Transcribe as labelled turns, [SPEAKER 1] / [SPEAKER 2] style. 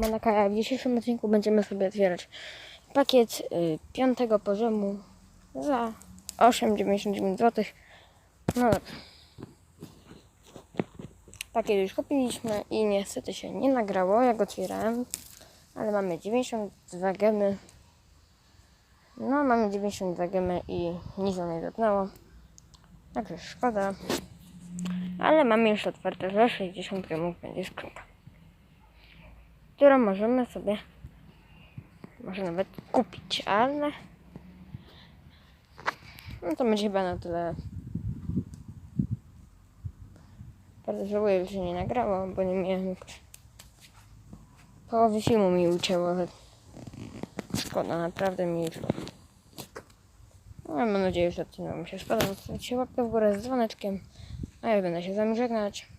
[SPEAKER 1] Manakaja. W dzisiejszym odcinku będziemy sobie otwierać pakiet y, piątego poziomu za 8,99 zł. No dobrze. Pakiet już kupiliśmy i niestety się nie nagrało, jak otwierałem. Ale mamy 92 gemy. No, mamy 92 gemy i nic nie dotknęło. Także szkoda. Ale mamy już otwarte, że 60 gemów będzie skrzynka. Którą możemy sobie może nawet kupić, ale no to będzie chyba na tyle. Bardzo żałuję, że nie nagrało, bo nie miałem. Połowy filmu mi ucięło, ale szkoda, naprawdę mi szkoda. No, mam nadzieję, że odcinek Wam się spodobał. Zostawcie łapkę w górę z dzwoneczkiem. A ja będę się z Wami żegnać.